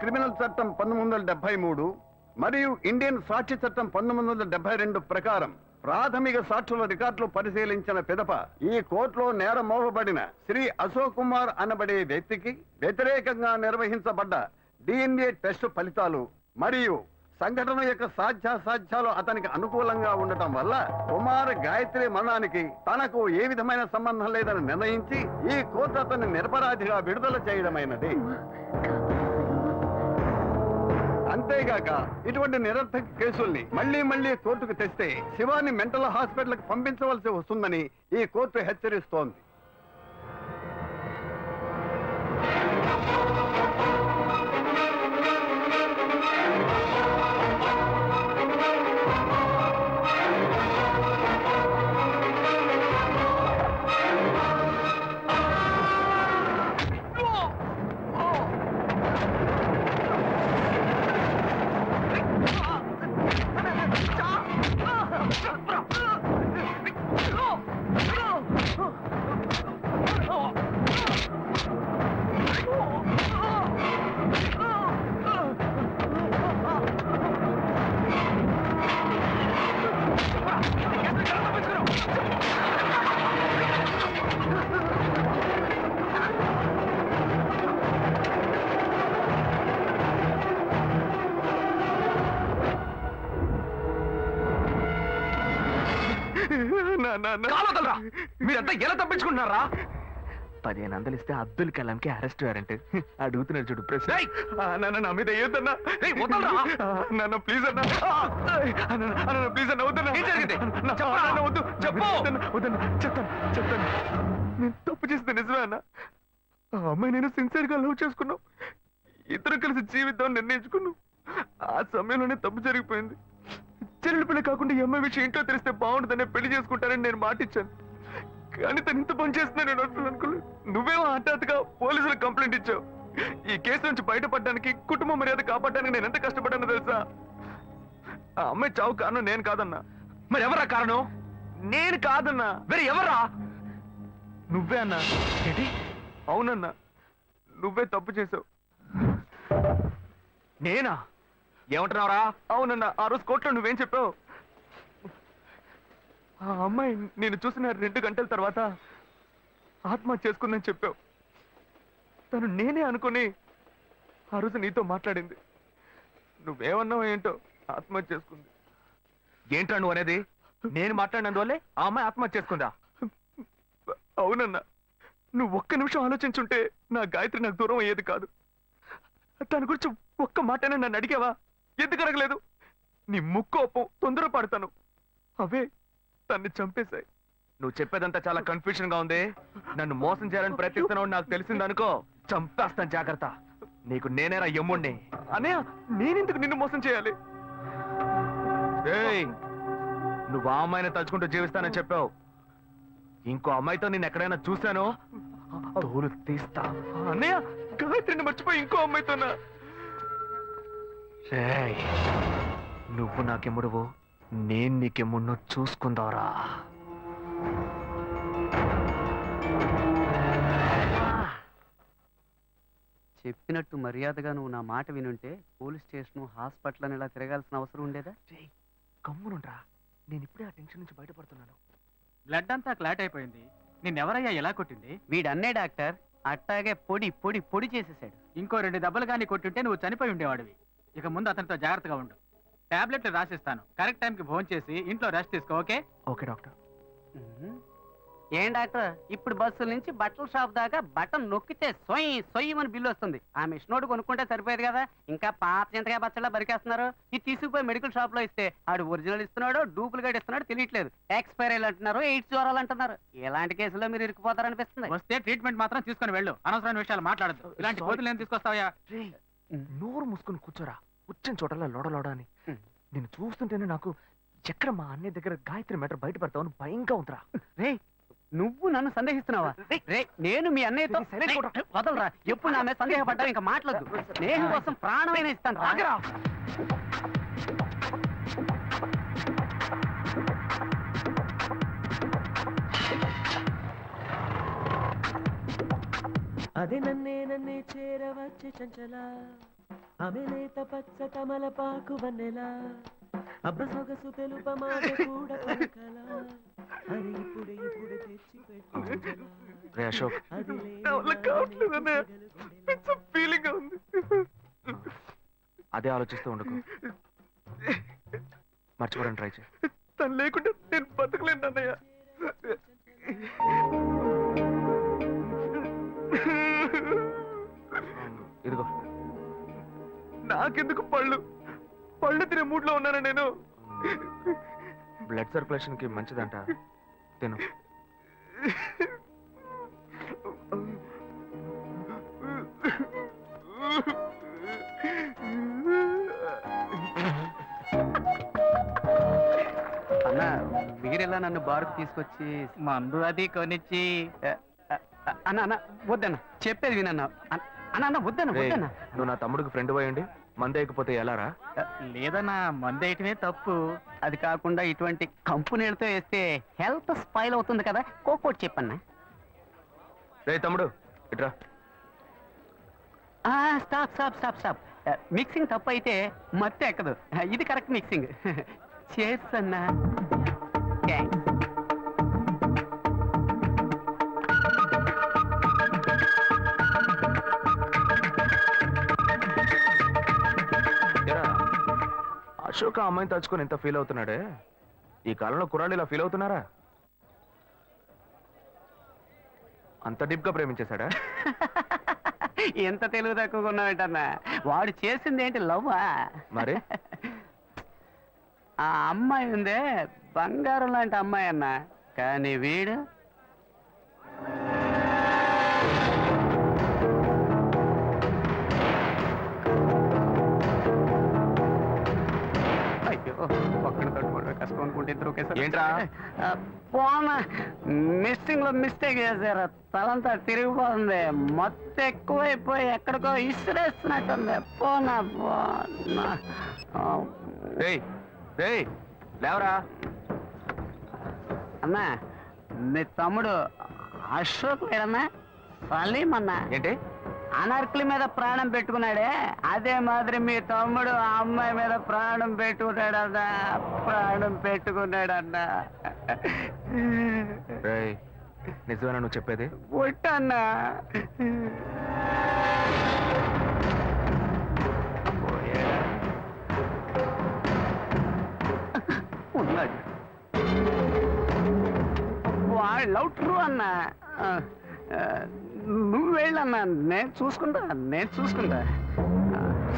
Criminal చట్టం పంతొమ్మిది వందల డెబ్బై మూడు మరియు ఇండియన్ సాక్ష్య చట్టం పంతొమ్మిది వందల డెబ్బై రెండు ప్రకారం ప్రాథమిక సాక్షుల రికార్డులు పరిశీలించిన పిదప ఈ కోర్టులో నేరం మోపబడిన శ్రీ అశోక్ కుమార్ అనబడే వ్యక్తికి వ్యతిరేకంగా నిర్వహించబడ్డ డిఎన్ఏ టెస్ట్ ఫలితాలు మరియు సంఘటన యొక్క సాధ్యాసాధ్యాలు అతనికి అనుకూలంగా ఉండటం వల్ల కుమార్ గాయత్రి మరణానికి తనకు ఏ విధమైన సంబంధం లేదని నిర్ణయించి ఈ కోర్టు అతన్ని నిరపరాధిగా విడుదల చేయడమైనది. అంతేగాక ఇటువంటి నిరర్థక కేసుల్ని మళ్ళీ మళ్ళీ కోర్టుకు తెస్తే శివాని మెంటల్ హాస్పిటల్కి పంపించవలసి వస్తుందని ఈ కోర్టు హెచ్చరిస్తోంది. కాలవదలరా? మీరంతా ఎలా తప్పించుకుంటున్నారా? పదిహేను వందలు ఇస్తే అబ్దుల్ కలాం కి అరెస్ట్ వారెంట్. అడుగుతున్నాడు చూడు ప్రశ్న. నన్ను నా మీద వేయొద్దన్నా నన్ను ప్లీజ్ అన్నా. ప్లీజ్ అన్న వద్దన్నా. అన్న, వద్దు. చెప్పు! వద్దన్నా చెప్తాను చెప్తాను. నేను తప్పు చేస్తే నిజమే అన్న. ఆ అమ్మాయి నేను సిన్సియర్గా లవ్ చేసుకున్నాం. ఇద్దరు కలిసి జీవితం నిర్ణయించుకున్నాం. ఆ సమయంలోనే తప్పు జరిగిపోయింది. చెల్లెలు పిల్ల కాకుండా ఈ అమ్మాయి విషయం ఇంట్లో తెలిస్తే బాగుంటుందనే పెళ్ళి చేసుకుంటానని నేను మాటిచ్చాను. కానీ తను ఇంత పని చేస్తున్నా నేను అసలు అనుకోలేదు నువ్వేమో హఠాత్తుగా పోలీసులకు కంప్లైంట్ ఇచ్చావు. ఈ కేసు నుంచి బయటపడడానికి కుటుంబ మర్యాద కాపాడడానికి నేను ఎంత కష్టపడ్డానో తెలుసా? ఆ అమ్మాయి చావు కారణం నేను కాదన్నా. మరి ఎవరా కారణం? నేను కాదన్నా. వేరే ఎవరా? నువ్వే అన్నా. ఏంటి? అవునన్నా. నువ్వే తప్పు చేసావు. నేనా? ఏమంటున్నావురా? అవునన్నా ఆ రోజు కోర్టులో నువ్వేం చెప్పావు? ఆ అమ్మాయి నేను చూసిన రెండు గంటల తర్వాత ఆత్మహత్య చేసుకుందని చెప్పావు. తను నేనే అనుకుని ఆ రోజు నీతో మాట్లాడింది. నువ్వేమన్నావు ఏంటో ఆత్మహత్య చేసుకుంది. ఏంట్రా నువ్వు అనేది? నేను మాట్లాడినందువల్లే ఆ అమ్మాయి ఆత్మహత్య చేసుకుందా? అవునన్నా నువ్వు ఒక్క నిమిషం ఆలోచించుంటే నా గాయత్రి నాకు దూరం అయ్యేది కాదు. దాని గురించి ఒక్క మాటనే నన్ను అడిగావా? ఎందుకు అడగలేదు? నీ ముక్కు ఒప్పం తొందర పడతాను అవే తన్ని చంపేశాయి. నువ్వు చెప్పేదంతా చాలా కన్ఫ్యూజన్గా ఉంది. నన్ను మోసం చేయాలని ప్రయత్నిస్తున్నావు నాకు తెలిసిందనుకో చంపేస్తాను జాగ్రత్త. నీకు నేనేరా యమ్ముణ్ణి అనే నేనెందుకు నిన్ను మోసం చేయాలి? నువ్వు ఆ అమ్మాయిని తలుచుకుంటూ జీవిస్తానని చెప్పావు. ఇంకో అమ్మాయితో నేను ఎక్కడైనా చూశాను? తోలు తీస్తా. అన్నయ్య గాయత్రిని మర్చిపోయి ఇంకో అమ్మాయితోనా? నువ్వు నాకెమ్ముడువు నేను నీకెమ్ముడినో చూసుకుందారా చెప్పినట్టు మర్యాదగా నువ్వు నా మాట వినుంటే పోలీస్ స్టేషన్ హాస్పిటల్ అని ఇలా తిరగాల్సిన అవసరం ఉండేదా? కమ్మునుండ్రా నేను ఇప్పుడే ఆ టెన్షన్ నుంచి బయటపడుతున్నాను. బ్లడ్ అంతా క్లాట్ అయిపోయింది. నిన్నెవరయ్యా ఎలా కొట్టింది? వీడన్నే డాక్టర్ అట్టాగే పొడి పొడి పొడి చేసేసాడు. ఇంకో రెండు దెబ్బలు కానీ కొట్టుంటే నువ్వు చనిపోయి ఉండేవాడివి. ఇక ముందు అతనితో జాగ్రత్తగా ఉండు. టాబ్లెట్లు రాసిస్తాను. కరెక్ట్ టైంకి ఫోన్ చేసి ఇంట్లో రెస్ట్ తీసుకో ఓకే? Okay doctor. ఏం డాక్టర్? ఇప్పుడు బస్సుల నుంచి బట్టల షాప్ దాకా బటన్ నొక్కితే సొయ్యి సొయ్యమని బిల్లు వస్తుంది. ఆ మిషనోడు కొనుక్కుంటే సరిపోయేది కదా. ఇంకా పాత చింతకాయ బచ్చలా బరికేస్తున్నారు. ఇది తీసుకుపోయి మెడికల్ షాప్లో ఇస్తే ఆడు ఒరిజినల్ ఇస్తున్నాడో డూప్లికేట్ ఇస్తున్నాడో తెలియట్లేదు. ఎక్స్పైరీ అంటున్నారు ఎయిడ్స్ జ్వరాలు అంటున్నారు. ఇలాంటి కేసులో మీరు ఇరుక్కుపోతారనిపిస్తుంది. వస్తే ట్రీట్మెంట్ మాత్రం తీసుకొని వెళ్ళు. అనవసరమైన విషయాలు మాట్లాడద్దు. ఇలాంటి. కోతులు ఏం తీసుకొస్తావా నోరు మూసుకుని కూర్చోరా. వచ్చిన చోటలా లోడ లోడ అని. నేను చూస్తుంటేనే నాకు ఎక్కడ మా అన్నయ్య దగ్గర గాయత్రి మ్యాటర్ బయటపడతావని భయంగా ఉందిరా. రే నువ్వు నన్ను సందేహిస్తున్నావా? రే నేను మీ అన్నయ్యతో. వదలరా. ఎప్పుడు నా మీద సందేహపడ్డావు? ఇంకా మాట్లాడదు స్నేహం కోసం ప్రాణమైన ఇస్తాను. రా. అది నన్నే నన్నే చేరవచ్చే చంచల. అమెలేత పచ్చ తమలపాకు వన్నెలా. అబ్బ సొగసు తెలుప మాట కూడా పలకలా. అది ఇప్పుడు ఇప్పుడు తెచ్చి పెట్టు రే అశోక్. అది. ఫీలింగ్ ఉంది. అదే ఆలోచిస్తూ ఉండకు. మర్చిపోవడానికి ట్రై చేయి. తను లేకుండా బ్లడ్ సర్క్యులేషన్కి మంచిదంట. తిను. అన్న మీరెలా నన్ను బారుకు తీసుకొచ్చి మందు అది కొనిచ్చి. ఏ, అ, అ, అన్న అన్న వద్దన్న. చెప్పేది వినన్న. అన్న అన్న, అన్న వద్దన్న రేయ్, వద్దన్న. నువ్వు నా తమ్ముడికి ఫ్రెండ్ పోయండి. మందేయకపోతే ఎలారా? లేదన్నా మందేయటమే తప్పు. అది కాకుండా ఇటువంటి కంపెనీలతో వేస్తే హెల్త్ స్పైల్ అవుతుంది కదా? కోకోట్ చెప్పన్న. రే తమ్ముడు ఇట్రా. Stop stop stop stop. Mixing తప్పు అయితే మత్తు ఎక్కదు. ఇది కరెక్ట్ మిక్సింగ్. చేస్ అశోక్ అమ్మాయిని తలుచుకొని ఎంత ఫీల్ అవుతున్నాడే? ఈ కాలంలో కుర్రాళ్ళు ఇలా ఫీల్ అవుతున్నారా? అంత డీప్గా ప్రేమించేశాడా? ఎంత తెలివి తక్కువగా ఉన్నావేంటన్నా? వాడు చేసింది ఏంటి లవ్వా? మరి? ఆ అమ్మాయి ఉందే బంగారం లాంటి అమ్మాయి అన్న. కానీ వీడు కష్టం అనుకుంటే ఇద్దరు ఒకేసారి? ఏంట్రా? పోనా. మిస్సింగ్లో మిస్టేక్ చేశారు? తలంతా తిరిగిపోతుంది. మొత్తం ఎక్కువైపోయి ఎక్కడికో ఇసిరేస్తున్నట్టుంది. పోనా లేవరా. అన్నా నీ తమ్ముడు అశోక్ లేడన్నా? సలీం అన్నా? ఏంటి? అనార్కలి మీద ప్రాణం పెట్టుకున్నాడే? అదే మాదిరి మీ తమ్ముడు ఆ అమ్మాయి మీద ప్రాణం పెట్టుకున్నాడన్నా. ప్రాణం పెట్టుకున్నాడన్నా. నిజమేనా నువ్వు చెప్పేది? పుట్టన్నా ఉన్నాడు. వాడు లవ్ ట్రూ అన్నా నువ్వు వెళ్ళన్నా నేను చూసుకుంటా నేను చూసుకుంటా.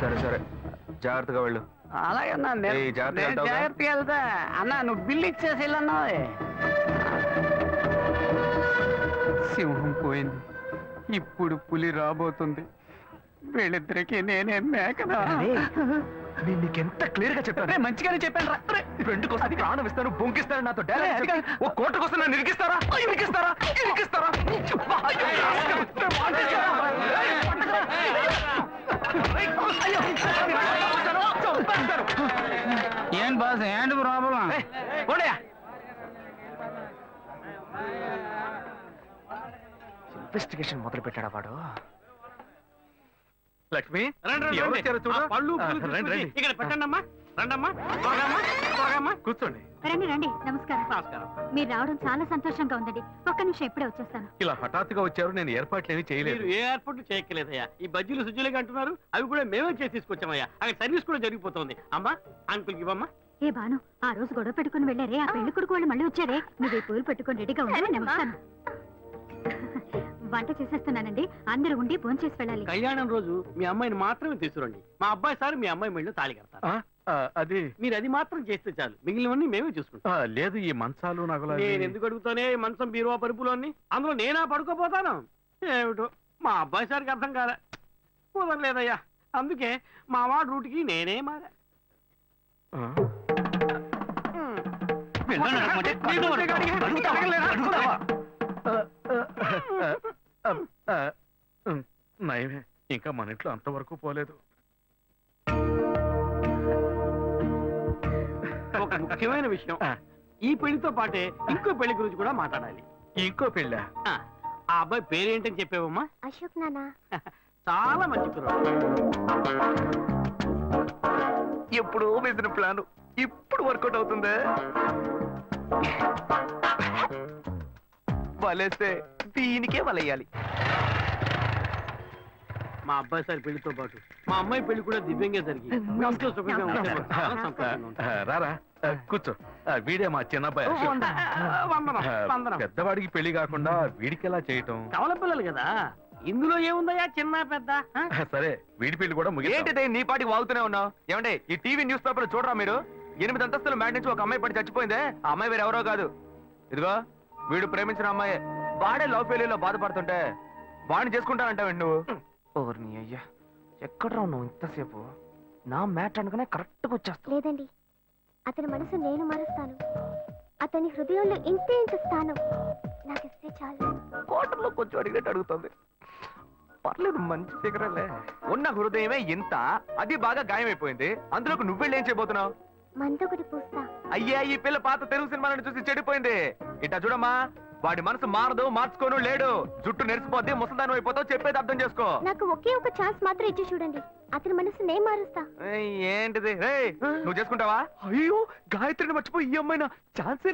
సరే సరే. జాగ్రత్తగా వెళ్ళు. అలాగే అన్నా నేను ఏయ్, జాగ్రత్తగా నేను వెళ్తావుగా? జాగ్రత్తగా వెళ్తా. అన్నా నువ్వు బిల్లు ఇచ్చేసి వెళ్ళన్నా. సింహం పోయింది. ఇప్పుడు పులి రాబోతుంది. వీళ్ళిద్దరికి నేనే మేకనా? నేను నీకెంత క్లియర్గా చెప్పాను మంచిగానే చెప్పాను రా రే. ఫ్రెండ్ కోసం ప్రాణం ఇస్తాను బొంకిస్తాను నాతో అది కాదు. ఓ కోర్టు కోసం నన్ను ఇరికిస్తారా ఇరికిస్తారా ఇరికిస్తారా. ఏం బాస్ ఏంటి ప్రాబ్లం పోనీయా. ఇన్వెస్టిగేషన్ మొదలు పెట్టాడా వాడు లక్ష్మి ఎవరు వచ్చారో చూడు. పళ్ళు ఆ, పూలు రండి, తీసుకొచ్చి. ఇక్కడ రండమ్మా కూర్చోండి. రండి రండి నమస్కారం. నమస్కారం. మీరు రావడం చాలా సంతోషంగా ఉందండి. ఒక్క నిమిషం ఇప్పుడే వచ్చేస్తాను. ఇలా హఠాత్తుగా వచ్చారు నేను ఏర్పాట్లు ఏమీ మీరు ఏ ఏర్పాట్లు చేయక్కలేదయ్యా ఈ బజ్జీలు సుజ్జులుగా అంటున్నారు అవి కూడా మేమే చేసి తీసుకొచ్చామయ్యా. అక్కడ సర్వీస్ కూడా జరిగిపోతుంది. అమ్మా అంకుల్ ఇవ్వమ్మా. ఏ బాను ఆ రోజు గొడవ పెట్టుకుని వెళ్ళారే ఆ పెళ్ళి కొడుకు వాళ్ళు మళ్ళీ వచ్చారే. నువ్వు ఈ పూలు పెట్టుకుని రెడీగా ఉండి నేను వస్తాను వంట చేసేస్తున్నానండి. అందరూ ఉండి భోంచేసి వెళ్ళాలి. కళ్యాణం రోజు మీ అమ్మాయిని మాత్రమే తీసుకురండి. మా అబ్బాయి సార్ మీ అమ్మాయి మెళ్ళు తాళి కడతారు. అది మీరు అది మాత్రం చేస్తే చాలు. మిగిలినవన్నీ మేమే చూసుకుంటాం. లేదు ఈ మంచాలు నగలు నేను ఎందుకు అడుగుతానే? ఈ మంచం బీరువా పరుపులు అన్ని అందులో నేనా పడుకోపోతాను ఏమిటో? మా అబ్బాయి సార్కి అర్థం కాలే. కుదరలేదయ్యా. అందుకే మా వాడు రూట్కి నేనే మారా. నీకు అడగలేరా? నయమే ఇంకా మన ఇంట్లో అంతవరకు పోలేదు. ఒక ముఖ్యమైన విషయం. ఈ పెళ్ళితో పాటే ఇంకో పెళ్ళి గురించి కూడా మాట్లాడాలి. ఇంకో పెళ్ళ? ఆ ఆ అబ్బాయి పేరేంటని చెప్పావమ్మా? అశోక్ నానా. చాలా మంచి కుర్రాడు. ఎప్పుడు వేసిన ప్లాన్. ఇప్పుడు వర్కౌట్ అవుతుందే? వలేస్తే దీనికే వలయ్యాలి. మా అబ్బాయి సార్ పెళ్ళితో పాటు. మా అమ్మాయి పెళ్ళి కూడా దివ్యంగా జరిగి ఎంతో సుఖంగా ఉంటే. మాకు చాలా సంతోషంగా ఉంటుంది. రారా కూర్చో. వీడే మా చిన్నబ్బాయి. వందనం వందనం. పెద్దవాడికి పెళ్ళి కాకుండా వీడికి ఎలా చేయటం? కవల పిల్లలు కదా. ఇందులో ఏముందయ్యా చిన్న పెద్ద ఆ? సరే వీడి పెళ్ళి కూడా ఏంటిదే నీ పాటికి వాగుతూనే ఉన్నావు? ఏమంటే ఈ టీవీ న్యూస్ పేపర్ చూడరా మీరు? ఎనిమిది అంతస్తుల మ్యాట్ నుంచి ఒక అమ్మాయి పడి చచ్చిపోయిందే. ఆ అమ్మాయి వేరే ఎవరో కాదు. ఇదిగో వీడు ప్రేమించిన అమ్మాయి. వాడే లవ్ ఫెయిల్యూర్లో బాధపడుతుంటే వాడిని చేసుకుంటానంటావు నువ్వు? ఓర్ని అయ్యా ఎక్కడ నువ్వు ఇంతసేపు? నా మ్యాట్ అనుకునే కరెక్ట్గా వచ్చేస్తా. లేదండి అతని మనసు నేను మారుస్తాను. అతని హృదయంలో ఇంతే ఇంత స్థానం. నాకు ఇస్తే చాలు. కోటర్లో కొంచెం అడిగినట్టు అడుగుతుంది. పర్లేదు మంచి ఫిగరలే ఉన్న హృదయమే ఇంత అది బాగా గాయమైపోయింది. అందులోకి నువ్వెళ్ళి ఏం చేయబోతున్నావు? మందొకటి పూస్తా. అయ్యా ఈ పిల్ల పాత తెలుగు సినిమాలను చూసి చెడిపోయింది. ఇట్టా చూడమ్మా వాడి మనసు మారదు మార్చుకోను లేడు. జుట్టు నెరిసిపోద్ది ముసల్దానం అయిపోతావు చెప్పేది అర్థం చేసుకో. నాకు ఒకే ఒక ఛాన్స్ మాత్రం ఇచ్చి చూడండి. అతని మనసు నేను మారుస్తా. ఏయ్, ఏంటిది? రేయ్, నువ్వు చేసుకుంటావా? అయ్యో గాయత్రిని మర్చిపోయి ఈ అమ్మాయినా ఛాన్సే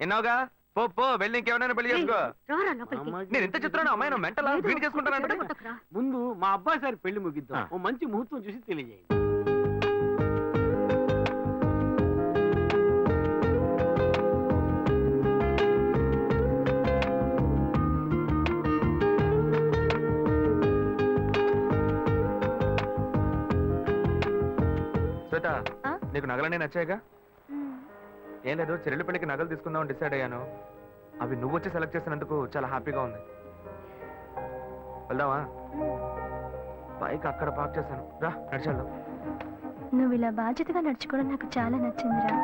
ఎన్నావుగా పో పో వెళ్ళి ఇంకెవరైనా పెళ్ళి చేసుకో. రారా లోపలికి. అమ్మాయికి నేను ఎంత చెప్తున్నాను అమ్మాయి మెంటల్? వీడి చేసుకుంటానంటే. ముందు మా అబ్బాయి సార్ పెళ్ళి ముగిద్దాం. ఆ. ఓ మంచి ముహూర్తం చూసి తెలియజేయండి. ఆ? నీకు నగలన్నీ నచ్చాయిగా? ఏం లేదు చెల్లెలి పెళ్ళికి నగలు తీసుకుందాం డిసైడ్ అయ్యాను. అవి నువ్వు వచ్చి సెలెక్ట్ చేసినందుకు చాలా హ్యాపీగా ఉంది. వెళ్దామా? బైక్ అక్కడ పార్క్ చేశాను. రా నడిచాడు నువ్వు ఇలా బాధ్యతగా నడుచుకోవడం నాకు చాలా నచ్చిందిరా.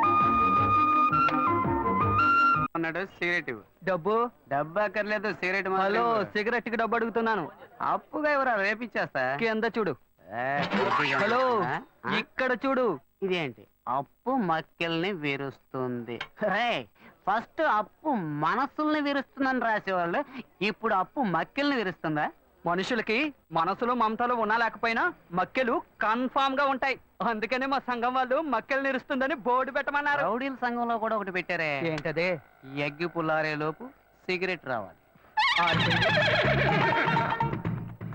అన్నాడు సిగరెట్. డబ్బు? డబ్బు అక్కర్లేదు సిగరెట్ హలో. సిగరెట్కి డబ్బు అడుగుతున్నాను. అప్పుగా ఎవరా రేపిచ్చేస్తా? కింద చూడు. హలో? ఇక్కడ చూడు. ఇదేంటి? అప్పు మక్కెల్ని విరుస్తుంది. రే ఫస్ట్ అప్పు మనసుల్ని విరుస్తుందని రాసేవాళ్ళు ఇప్పుడు అప్పు మక్కెల్ని విరుస్తుందా? మనుషులకి మనసులో మమతలు ఉన్నా లేకపోయినా మక్కెలు కన్ఫామ్గా ఉంటాయి. అందుకనే మా సంఘం వాళ్ళు మక్కెలు నిరుస్తుందని బోర్డు పెట్టమన్నారు. రౌడీల సంఘంలో కూడా ఒకటి పెట్టారే. ఏంటదే? ఎగ్గి పుల్లారే లోపు సిగరెట్ రావాలి.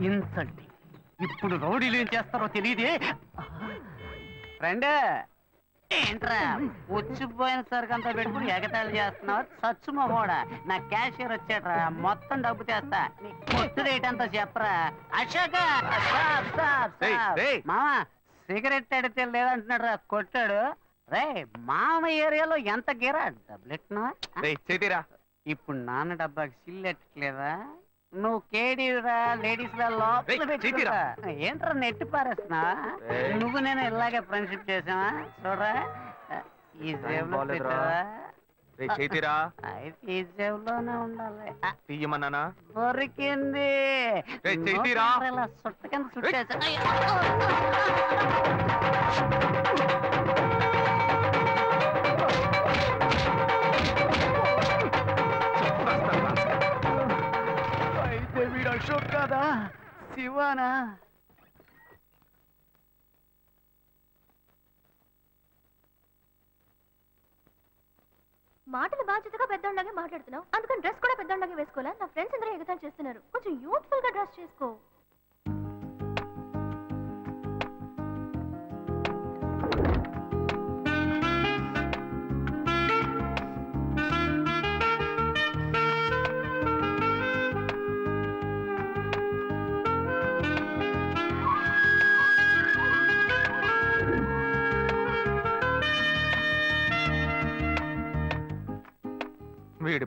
ఇన్సల్టింగ్ ఇప్పుడు రౌడీలు ఏం చేస్తారో తెలియదే ఫ్రెండ్ ఏంట్రా వచ్చిపోయిన సరికి అంతా పెట్టుకుని ఎగతాళి చేస్తున్నావు? సచ్చు మొగోడా నా క్యాషియర్ వచ్చాడ్రా. మొత్తం డబ్బు చేస్తా కొట్టు రేట్ అంతా చెప్పరా? అశోక. మామ సిగరెట్ అడితే లేదంటున్నాడు రా కొట్టాడు. రే మామ ఏరియాలో ఎంత గీరా? డబ్బులెట్టినా చేతిరా ఇప్పుడు నాన్న డబ్బాకి సిల్ ఎట్టట్లేదా నువ్వు కేడీరా లేడీస్. ఏంట్రా నెట్టి పారేస్తున్నా. నువ్వు నేను ఇలాగే ఫ్రెండ్షిప్ చేసావా? చూడరా. ఈ చేతిరా ఈ జేబులోనే ఉండాలి. తీయమన్నానా? దొరికింది. సుట్ట కింద సుట్టేసా అశోక్ కాదా? శివానా? మాటలు బాధ్యతగా పెద్దోళ్ళగా మాట్లాడుతున్నావు. అందుకని డ్రెస్ కూడా పెద్దోళ్ళగా వేసుకోవాలా? నా ఫ్రెండ్స్ అందరూ ఎగతాలు చేస్తున్నారు. కొంచెం యూత్ఫుల్గా డ్రెస్ చేసుకో.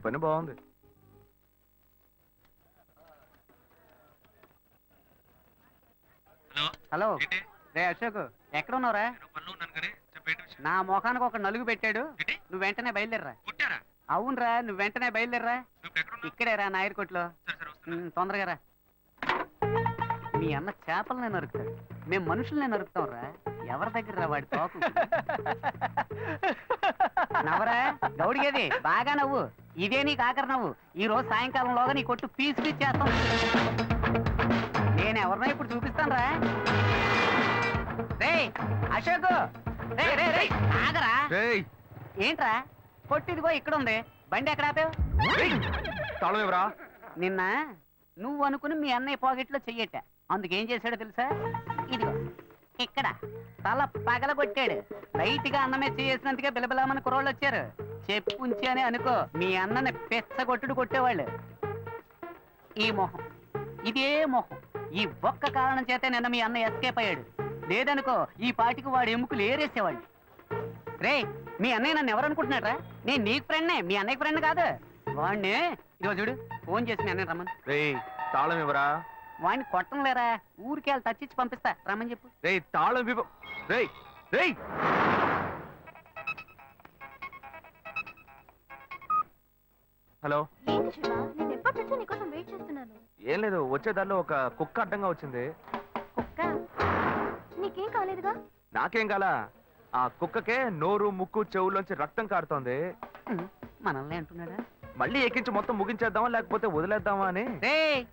పని బాగుంది. హలో. రే అశోక్ ఎక్కడ ఉన్నావురా నా ముఖానికి ఒక నలుగు పెట్టాడు. నువ్వు వెంటనే బయలుదేరరా. అవునరా నువ్వు వెంటనే బయలుదేరరా. ఇక్కడేరా నాయర్ కొట్లో ఉమ్, తొందరగా రా. మీ అన్న చేపలనే నరుకుతాడు. మేము మనుషుల్నే నరుకుతాం రా ఎవరి దగ్గర రా వాడి తోకు? నవ్వరా? గౌడిగేది బాగా నవ్వు. ఇదే నీకు ఆఖరి నవ్వు ఈ రోజు సాయంకాలంలోగా నీ కొట్టు పీస్ చేస్తాం. నేను ఎవరినో ఇప్పుడు చూపిస్తాను రా రే అశోక్ ఆగరా. రేయ్. ఏంట్రా? కొట్టిదిగో ఇక్కడ ఉంది. బండి ఎక్కడ ఆపావు? రేయ్ తాళం ఇవ్వరా? నిన్న నువ్వు అనుకుని మీ అన్నయ్య పాకెట్లో చెయ్యట. అందుకేం చేశాడో తెలుసా? ఇదిగో. ఇక్కడ. తల పగలగొట్టాడు. లైట్గా అన్నమే చేసినందుకే బిలబిలామని కుర్రోళ్ళు వచ్చారు. చెప్పుంచి అని అనుకో మీ అన్నని పెచ్చగొట్టుడు కొట్టేవాళ్ళు. ఈ మొహం ఇదే మొహం. ఈ ఒక్క కారణం చేతే నిన్న మీ అన్న ఎస్కేప్ అయ్యాడు. లేదనుకో ఈ పాటికి వాడు ఎముకలు ఏరేసేవాళ్ళు. రే మీ అన్నయ్య నన్ను ఎవరు అనుకుంటున్నాడ్రా? నేను నీకు ఫ్రెండ్నే మీ అన్నయ్య ఫ్రెండ్ కాదు. వాడిని ఇదిగో చూడు ఫోన్ చేసి మీ అన్నయ్య రమ్మని. రే తాళం ఇవ్వరా? వాడిని కొట్టం లేరా ఊరికి వెళ్ళి తచ్చిచ్చి పంపిస్తా. రమ్మని చెప్పు. రేయ్ తాళం ఇవ్వ రేయ్ రేయ్. హలో. ఏంటి శివ నేను ఎప్పటి నుంచో నీకోసం వెయిట్ చేస్తున్నాను. ఏం లేదు వచ్చే దారిలో ఒక కుక్క అడ్డంగా వచ్చింది. కుక్క? నీకేం కాలేదుగా? నాకేం కాల? ఆ కుక్కకే నోరు ముక్కు చెవుల్లోంచి రక్తం కారుతోంది. మనల్ని అంటున్నాడా? మళ్ళీ ఎక్కించి మొత్తం ముగించేద్దామా లేకపోతే వదిలేద్దామా అని? రే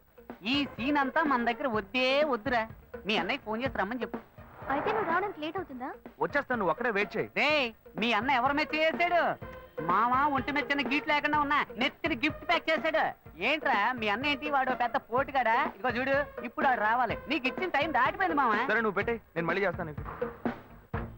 ఈ సీన్ అంతా మన దగ్గర వద్దే వద్దురా. మీ అన్నయ్య ఫోన్ చేసి రమ్మని చెప్పు. అయితే నువ్వు రావడానికి లేట్ అవుతుందా? వచ్చేస్తాను నువ్వు అక్కడే వెయిట్ చేయి. రే మీ అన్న ఎవరి మీద చేసాడు మామ ఒంటి మీద చిన్న గిఫ్ట్ లేకుండా ఉన్నా నెత్తిని గిఫ్ట్ ప్యాక్ చేశాడు. ఏంట్రా మీ అన్న ఏంటి? వాడు పెద్ద పోటుగాడా? ఇదిగో చూడు ఇప్పుడు వాడు రావాలి. నీకు ఇచ్చిన టైం దాటిపోయింది మామ సరే నువ్వు పెట్టే నేను మళ్ళీ చేస్తాను నీకు.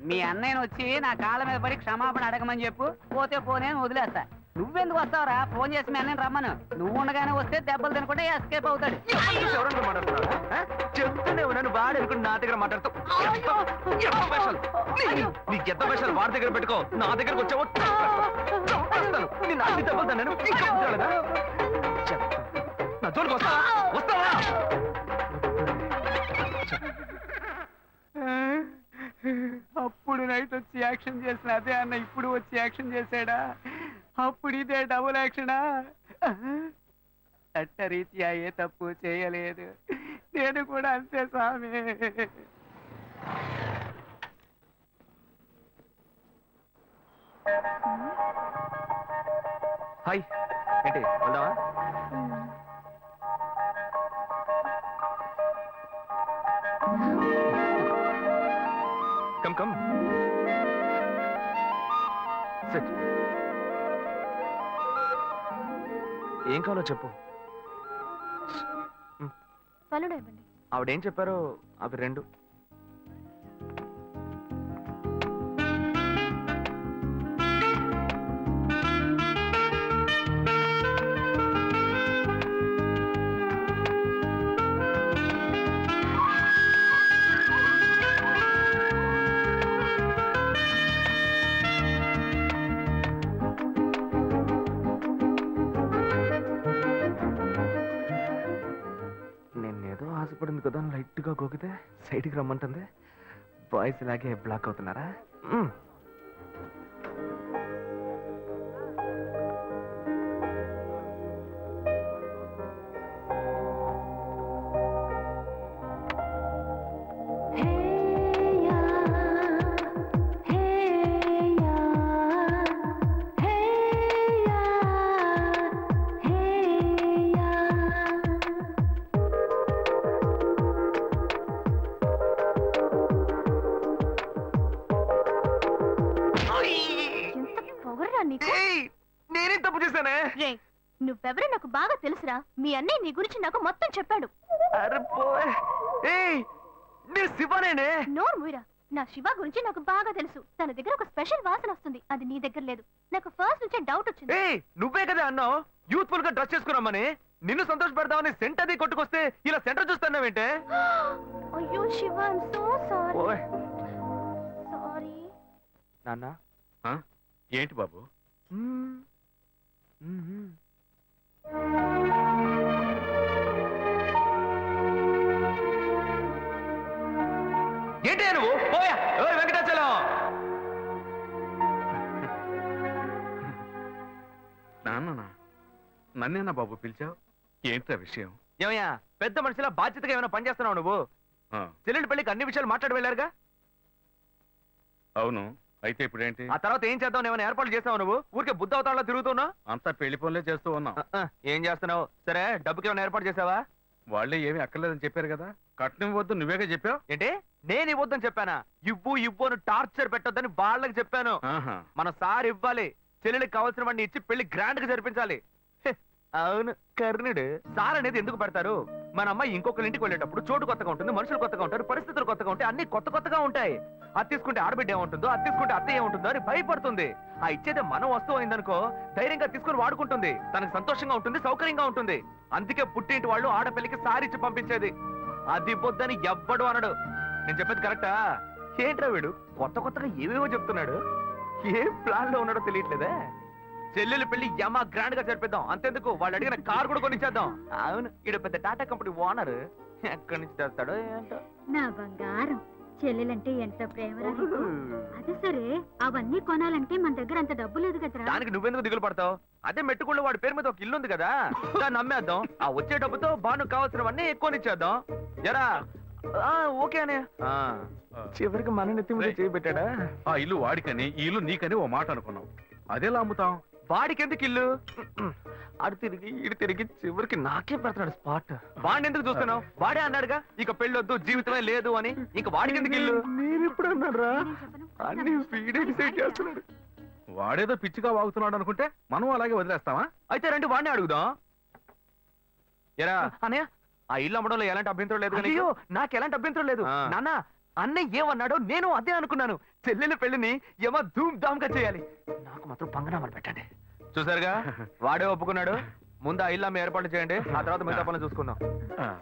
మీ అన్నయ్యను వచ్చి నా కాళ్ళ మీద పడి క్షమాపణ అడగమని చెప్పు. పోతే పోనే వదిలేస్తా. నువ్వెందుకు వస్తావురా? ఫోన్ చేసి మీ అన్నయ్యని రమ్మను. నువ్వు ఉండగానే వస్తే దెబ్బలు తినకుండా ఎస్కేప్ అవుతాడు. ఎవరన్నా మాట్లాడుతున్నారా? చెప్తూనే ఉన్నాను వాడు అనుకుని నా దగ్గర మాట్లాడుతూ? నీ- ఎంత వేషాలు వాడి దగ్గర పెట్టుకో. నా దగ్గరకు వచ్చావో అన్ని దెబ్బలు తిన్నాను. నా జోలికి వస్తావా? వస్తావా అప్పుడు నైట్ వచ్చి యాక్షన్ చేసిన అదే అన్న ఇప్పుడు వచ్చి యాక్షన్ చేశాడా? అప్పుడు ఇదే డబుల్ యాక్షనా చట్టరీత్యా ఏ తప్పు చేయలేదు. నేను కూడా అంతే స్వామి. హాయ్. ఏంటి వెళ్దామా? Come come. సెట్ ఏం కావాలో చెప్పు. ఆవిడేం చెప్పారో అవి రెండు. రమ్మంటుంది. బాయ్స్ ఇలాగే బ్లాక్ అవుతున్నారా? మీ అన్నయ్య నీ గురించి నాకు మొత్తం చెప్పాడు. శివనేనే? నోరు మూయరా. నా శివ గురించి నాకు బాగా తెలుసు. తన దగ్గర ఒక స్పెషల్ వాసన వస్తుంది. అది నీ దగ్గర లేదు. నాకు ఫస్ట్ నుంచే డౌట్ వచ్చింది. ఏయ్ నువ్వే కదా అన్నావు? యూత్ఫుల్గా డ్రెస్ చేసుకున్నామని నిన్ను సంతోష పెడతామని సెంట్ అది కొట్టుకొస్తే ఇలా సెంటర్ చూస్తున్నావేంటే అయ్యో శివ సో సారీ ఓయ్ సారీ నాన్న? ఏంటి బాబు? నన్నేనా బాబు పిలిచావు? ఏంట్రా విషయం? ఏమయ్యా పెద్ద మనిషిలా బాధ్యతగా ఏమైనా పనిచేస్తున్నావు నువ్వు? చెల్లెండి పెళ్ళికి అన్ని విషయాలు మాట్లాడి వెళ్ళారుగా? అవును. అయితే ఇప్పుడేంటి? ఆ తర్వాత ఏం చేద్దాం ఏమైనా ఏర్పాట్లు చేస్తావు నువ్వు? ఊరికే బుద్ధ అవతారంలో తిరుగుతున్నావు? అంతా పెళ్ళి పనులే చేస్తూ ఉన్నాం. ఆ, ఆ, ఏం చేస్తున్నావు? సరే డబ్బుకి ఏమైనా ఏర్పాటు చేసావా? వాళ్ళే ఏమీ అక్కర్లేదని చెప్పారు కదా. కట్నం వద్దు నువ్వేగా చెప్పావు? ఏంటి? నేను ఇవ్వద్దని చెప్పానా? ఇవ్వు ఇవ్వు అని టార్చర్ పెట్టొద్దని వాళ్ళకి చెప్పాను. మన సార్ ఇవ్వాలి. చెల్లెలికి కావాల్సిన వాడిని ఇచ్చి పెళ్ళి గ్రాండ్గా జరిపించాలి. అవును కర్ణుడు. సార్ అనేది ఎందుకు పెడతారు? మన అమ్మాయి ఇంకొకరి ఇంటికి వెళ్ళేటప్పుడు చోటు కొత్తగా ఉంటుంది మనుషులు కొత్తగా ఉంటారు పరిస్థితులు కొత్తగా ఉంటాయి అన్ని కొత్త కొత్తగా ఉంటాయి. అది తీసుకుంటే ఆడబిడ్డ ఏముంటుందో అది తీసుకుంటే అత్త ఏముంటుందో అని భయపడుతుంది. ఆ ఇచ్చేదే మనం వస్తువు అయిందనుకో ధైర్యంగా తీసుకుని వాడుకుంటుంది. తనకు సంతోషంగా ఉంటుంది సౌకర్యంగా ఉంటుంది. అందుకే పుట్టింటి వాళ్ళు ఆడపిల్లకి సారిచ్చి పంపించేది. అది పొద్దని ఎవ్వడు అనడు. నేను చెప్పేది కరెక్టా? ఏంట్రా వీడు? కొత్త కొత్తగా ఏవేవో చెప్తున్నాడు. ఏం ప్లాన్లో ఉన్నాడో తెలియట్లేదే. చెల్లెలు పెళ్ళి యమా గ్రాండ్గా జరిపిద్దాం. అంతెందుకు? వాళ్ళు అడిగిన కార్ కూడా కొనిచ్చేద్దాం. అవును. ఈడ పెద్ద టాటా కంపెనీ ఓనర్. ఎక్కడి నుంచి తెస్తాడో ఏంటో. నా బంగారం. చెల్లెలంటే ఎంత ప్రేమ అదే సరే అవన్నీ కొనాలంటే మన దగ్గర అంత డబ్బు లేదు కదరా. దానికి నువ్వెందుకు దిగులు పడతావు? అదే మెట్టుకుళ్ళు వాడి పేరు మీద ఒక ఇల్లు ఉంది కదా దాన్ని అమ్మేద్దాం ఆ వచ్చే డబ్బుతో బాను కావాల్సినవన్నీ ఎక్కువనిచ్చేద్దాం ఎరా. ఆ, ఓకే అనే చివరికి మన నెత్తి మీద చేయి పెట్టాడా? ఆ ఇల్లు వాడికని ఈ ఇల్లు నీకని ఓ మాట అనుకున్నాం. అదెలా అమ్ముతాం? వాడికి ఎందుకు ఇల్లు? అడు తిరిగి ఇటు తిరిగి చివరికి నాకే పెడతాడు స్పాట్? వాడిని ఎందుకు చూస్తున్నావు? వాడే అన్నాడుగా ఇక పెళ్ళొద్దు జీవితమే లేదు అని. ఇక వాడికి ఎందుకు ఇల్లు? నేను ఇప్పుడు అన్నారా అన్ని వీడే డిసైడ్ చేస్తున్నాడు. వాడేదో పిచ్చిగా వాగుతున్నాడు అనుకుంటే మనం అలాగే వదిలేస్తావా అయితే రండి వాడిని అడుగుదాం. ఎరా అనే ఆ ఇల్లు అమ్మడంలో ఎలాంటి అభ్యంతరం లేదు అయ్యో నాకు? ఎలాంటి అభ్యంతరం లేదు. నాన్న అన్నయ్య ఏమన్నాడో నేను అదే అనుకున్నాను. చెల్లెల పెళ్ళిని ఏమో ధూమ్ ధామ్గా చేయాలి. నాకు మాత్రం పంగనామని పెట్టండి. చూసారుగా? వాడే ఒప్పుకున్నాడు. ముందు ఆ ఇల్లు ఏర్పాటు చేయండి. ఆ తర్వాత మిగతా పనులు చూసుకుందాం. ఆ,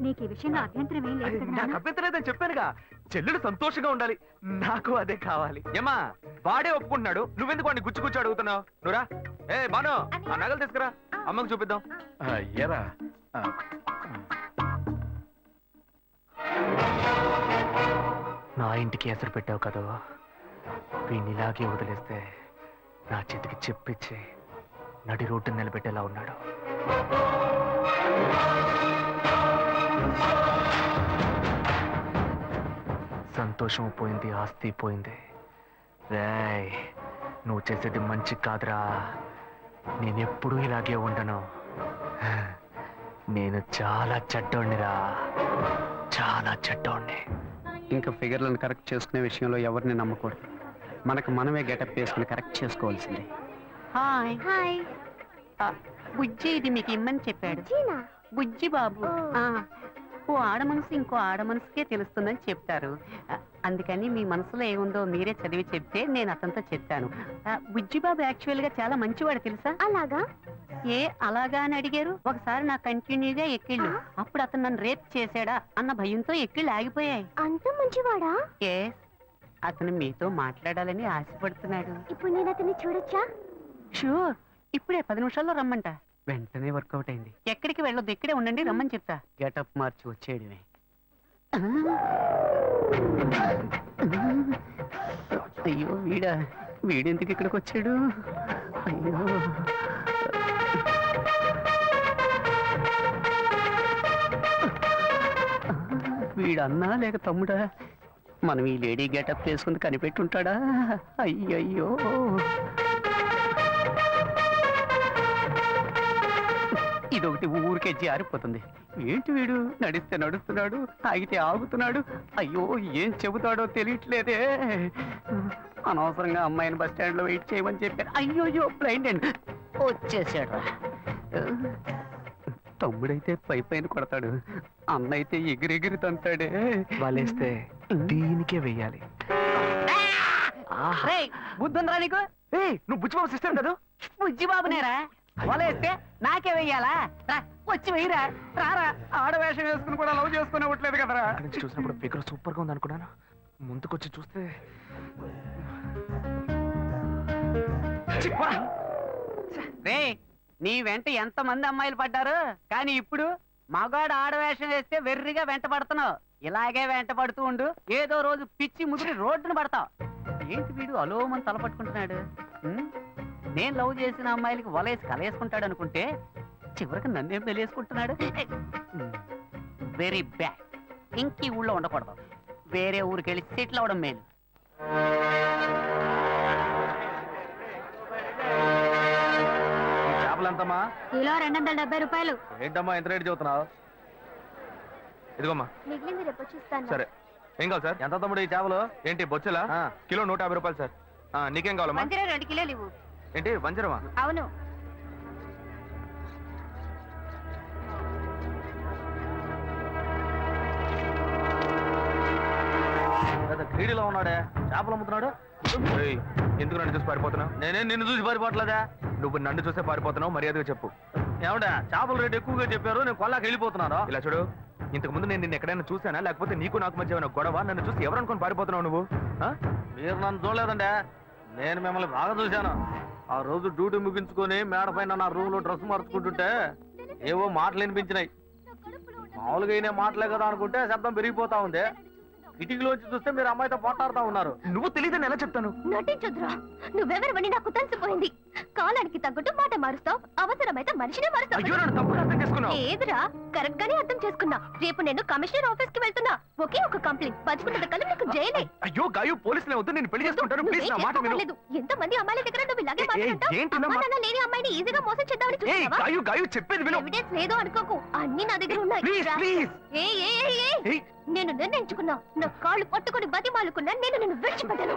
నీకు ఈ విషయంలో అభ్యంతరం ఏం లేదు కదా నాకు? అభ్యంతరం లేదని చెప్పానుగా. చెల్లెలు సంతోషంగా ఉండాలి. నాకు అదే కావాలి. ఏమా వాడే ఒప్పుకుంటున్నాడు. నువ్వెందుకు వాడిని గుచ్చి గుచ్చి అడుగుతున్నావు? నువ్వురా ఏ బాను ఆ నగలు తీసుకురా. అమ్మకు చూపిద్దాం. ఏరా. ఇంటికి ఎసరు పెట్టావు కదా? వీడిని ఇలాగే వదిలేస్తే నా చేతికి చెప్పిచ్చి నడి రోడ్డు నిలబెట్టేలా ఉన్నాడు. సంతోషం పోయింది ఆస్తి పోయింది. రేయ్ నువ్వు చేసేది మంచి కాదురా. నేనెప్పుడూ ఇలాగే ఉండను. నేను చాలా చెడ్డోణ్ణిరా. చాలా చెడ్డోణ్ణి. ఇంకా ఫిగర్లను కరెక్ట్ చేసుకునే విషయంలో ఎవరిని నమ్మకూడదు. మనకు మనమే గెటప్ వేసుకుని కరెక్ట్ చేసుకోవాల్సిందే. హాయ్. హాయ్. బుజ్జి ఇది మీకు ఇమ్మని చెప్పాడు. జీనా బుజ్జి బాబు ఓ. ఆ, ఓ ఆడ మనసు ఇంకో ఆడ మనసుకే తెలుస్తుందని చెప్తారు. అందుకని మీ మనసులో ఏముందో మీరే చదివి చెప్తే నేను అతనితో చెప్తాను ఆ, బుజ్జి బాబు యాక్చువల్గా చాలా మంచివాడు తెలుసా? అలాగా? ఏ అలాగా అని అడిగారు? ఒకసారి నా కంటిన్యూగా ఎక్కిళ్ళు. అప్పుడు అతను నన్ను రేప్ చేశాడా అన్న భయంతో ఎక్కిళ్ళు ఆగిపోయాయి. అంత మంచివాడా? ఏ అతను మీతో మాట్లాడాలని ఆశపడుతున్నాడు. ఇప్పుడు నేను అతన్ని చూడొచ్చా? షూర్ ఇప్పుడే పది నిమిషాల్లో రమ్మంట. వెంటనే వర్కౌట్ అయింది. ఎక్కడికి వెళ్ళొద్దు ఇక్కడే ఉండండి రమ్మని చెప్తా. గెటప్ మార్చి వచ్చేయడమే. అయ్యో వీడా వీడెందుకు ఇక్కడికి వచ్చాడు? అయ్యో. వీడన్నా లేక తమ్ముడా? మనం ఈ లేడీ గెటప్ వేసుకుని కనిపెట్టుంటాడా? అయ్యయ్యో. ఇదొకటి ఊరికే జారిపోతుంది. ఏంటి వీడు? నడిస్తే నడుస్తున్నాడు ఆగితే ఆగుతున్నాడు. అయ్యో ఏం చెబుతాడో తెలియట్లేదే. అనవసరంగా అమ్మాయిని బస్ స్టాండ్లో వెయిట్ చేయమని చెప్పారు అయ్యోయ్యో బ్లైండ్ అండ్ వచ్చేసాడు తమ్ముడైతే పై పైన కొడతాడు. అన్న అయితే ఎగిరెగిరి తంతాడే. వలేస్తే దీనికే వెయ్యాలి. బుద్ధుందిరా నీకు? నువ్వు బుచ్చిబాబు సిస్టర్ కదా? బుజ్జి బాబునేరా వలేస్తే నాకే వెయ్యాలా? రా, వచ్చి వెయ్యరా. రారా. ఆడవేషం వేసుకుని కూడా లవ్ చేసుకుని ఇవ్వట్లేదు కదరా. నుంచి చూసినప్పుడు ఫిగర్ సూపర్గా ఉంది అనుకున్నాను. ముందుకొచ్చి చూస్తే. రే నీ వెంట ఎంత మంది అమ్మాయిలు పడ్డారు? కానీ ఇప్పుడు మగాడు ఆడవేషం వేస్తే వెర్రిగా వెంట పడుతున్నావు. ఇలాగే వెంట పడుతూ ఉండు. ఏదో రోజు పిచ్చి ముదిరి రోడ్డును పడతావు. ఏంటి వీడు అలోమని తల పట్టుకుంటున్నాడు? నేను లవ్ చేసిన అమ్మాయిలకి వలేసి కలేసుకుంటాడు అనుకుంటే చివరికి నన్నేం తెలియసుకుంటున్నాడు? Very bad. ఇంక ఈ ఊళ్ళో ఉండకూడదు. వేరే ఊరికి వెళ్ళి సెటిల్ అవడం మేలు. ఈ చేపలు ఎంతమ్మా? కిలో రెండు వందల డెబ్బై రూపాయలు. ఏంటమ్మా ఎంత రేటు చెబుతున్నావు? ఇదిగోమ్మా. మిగిలింది రేపు చూస్తాను సరే. ఏం కావాలి సార్? ఎంత తమ్ముడు ఈ చేపలు? ఏంటి బొచ్చలా. కిలో నూట యాభై రూపాయలు సార్. ఆ, నీకేం కావాలమ్మా? రెండు కిలోలు ఇవ్వు. ఏంటి వంజరమా అవును. క్రీడలో ఉన్నాడే. చేపలు అమ్ముతున్నాడు? ఏయ్, ఎందుకు నన్ను చూసి పారిపోతున్నావు? నేనే నిన్ను చూసి పారిపోవట్లేదా? నువ్వు నన్ను చూసే పారిపోతున్నావు మర్యాదగా చెప్పు. ఏమంటే చేపల రేటు ఎక్కువగా చెప్పారు నేను కొల్లాకి వెళ్ళిపోతున్నాను. ఇలా చూడు ఇంతకు ముందు నేను నిన్ను ఎక్కడైనా చూసానా లేకపోతే నీకు నాకు మధ్య ఏమైనా గొడవ? నన్ను చూసి ఎవరు అనుకొని పారిపోతున్నావు నువ్వు? ఆ? మీరు నన్ను చూడలేదండి. నేను మిమ్మల్ని బాగా చూశాను. ఆ రోజు డ్యూటీ ముగించుకొని మేడ పైన నా రూమ్లో డ్రెస్ మార్చుకుంటుంటే ఏవో మాటలు వినిపించినాయి. మామూలుగా అయినా మాటలే కదా అనుకుంటే శబ్దం పెరిగిపోతా ఉంది. కిటికీలోంచి చూస్తే మీరు అమ్మాయితో పోట్లాడుతా ఉన్నారు. నువ్వు తెలియదని ఎలా చెప్తాను? నువ్వెవరివని నాకు తెలిసిపోయింది. కాలానికి తగ్గట్టు మాట మారుస్తావు. అవసరమైతే మనిషినే మారుస్తావు. లేదురా కరెక్ట్ గానే అర్థం చేసుకున్నా. రేపు నేను కమిషనర్ ఆఫీస్కి వెళ్తున్నా. ఒకే ఒక కంప్లైంట్ పచ్చుకున్న కల్లా నీకు జైలే అయ్యో గాయు పోలీసులే వద్దు నేను పెళ్ళి చేసుకుంటాను ప్లీజ్ నా మాట విను. ఎంత మంది అమ్మాయిల దగ్గర నువ్వు ఇలాగే మాట్లాడుతావు లేని అమ్మాయిని ఈజీగా మోసం చేద్దామని ఏయ్ చూస్తావా గాయు గాయు చెప్పేది విను. ఎవిడెన్స్ లేదు అనుకోకు. అన్ని నా దగ్గర ఉన్నాయి. ప్లీజ్. ప్లీజ్. ఏ ఏ ఏ, ఏ. ఏయ్. నేను నిర్ణయించుకున్నా. నా కాళ్ళు పట్టుకొని బతిమాలుకున్నా. నేను నిన్ను విడిచిపెట్టను.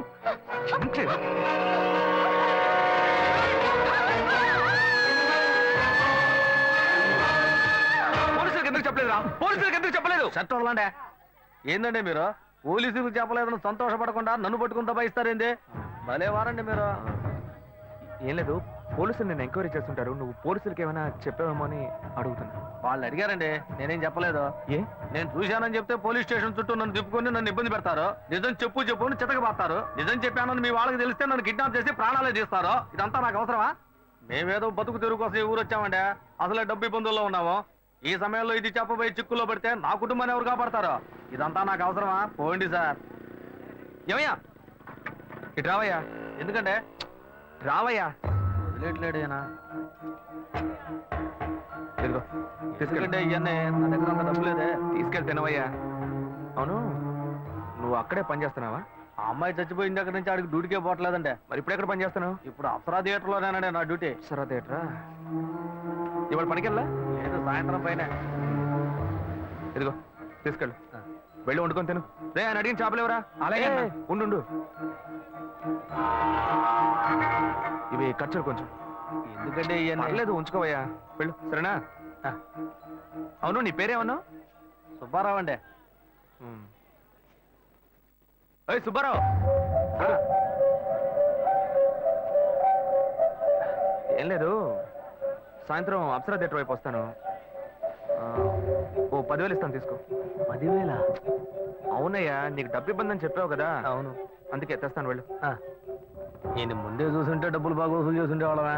పోలీసులకు ఎందుకు చెప్పలేదు? షర్ట్ వదలండి. ఏందండి మీరు? పోలీసులకు చెప్పలేదని సంతోషపడకుండా నన్ను పట్టుకుని దబాయిస్తారేంది? భలే వారండి మీరు. ఏం లేదు పోలీసులు నేను ఎంక్వైరీ చేస్తుంటారు నువ్వు పోలీసులకి ఏమైనా చెప్పావేమో అని అడుగుతున్నా. వాళ్ళు అడిగారండి నేనేం చెప్పలేదు. ఏ? నేను చూశానని చెప్తే పోలీస్ స్టేషన్ చుట్టూ నన్ను తిప్పుకొని నన్ను ఇబ్బంది పెడతారు. నిజం చెప్పు చెప్పు అని చితకబాస్తారు నిజం చెప్పానని మీ వాళ్ళకి తెలిస్తే నన్ను కిడ్నాప్ చేసి ప్రాణాలే తీస్తారు. ఇదంతా నాకు అవసరమా? మేమేదో బతుకు తెరుగు కోసం ఈ ఊరు వచ్చామండి. అసలే డబ్బు ఇబ్బందుల్లో ఉన్నాము. ఈ సమయంలో ఇది చెప్పబోయి చిక్కుల్లో పడితే నా కుటుంబాన్ని ఎవరు కాపాడతారు? ఇదంతా నాకు అవసరమా? పోండి సార్. ఏమయ్యా? ఇటు రావయ్యా. ఎందుకంటే? రావయ్యా. వదిలేట్లేడు ఈయన. ఇదిగో ఎందుకంటే తీసుకెళ్ళి ఇవన్నీ నా దగ్గర అంత డబ్బు లేదే. తీసుకెళ్ళి తినవయ్యా అవును. నువ్వు అక్కడే పని చేస్తున్నావా? ఆ అమ్మాయి చచ్చిపోయిన దగ్గర నుంచి ఆడికి డ్యూటీకే పోవట్లేదండి మరి ఇప్పుడు ఎక్కడ పని చేస్తున్నావు? ఇప్పుడు అప్సరా థియేటర్లోనేనండి నా డ్యూటీ. సరే థియేటరా? ఇవాళ పనికెళ్ళా? లేదు సాయంత్రం పైన. ఇదిగో తీసుకెళ్ళు. వెళ్ళి వండుకొని తిను. రే ఆయన అడిగిన చేపలు ఎవరా? అలాగే. ఉండు. ఇవి ఖర్చులు కొంచెం. ఎందుకంటే ఇవన్నీ పర్లేదు ఉంచుకోవయ్యా. వెళ్ళు సరేనా. అవును నీ పేరేమన్నా? సుబ్బారావు అండి. ఏయ్ సుబ్బారావు. ఏం లేదు. సాయంత్రం అప్సరా థియేటర్ వైపు వస్తాను? ఓ పదివేలు ఇస్తాను తీసుకో. పదివేల? అవునయ్యా నీకు డబ్బు ఇబ్బంది అని చెప్పావు కదా. అవును. అందుకే తెస్తాను వెళ్ళు. నేను ముందే చూసుంటే డబ్బులు బాగా వసూలు చేస్తుండే వాళ్ళమే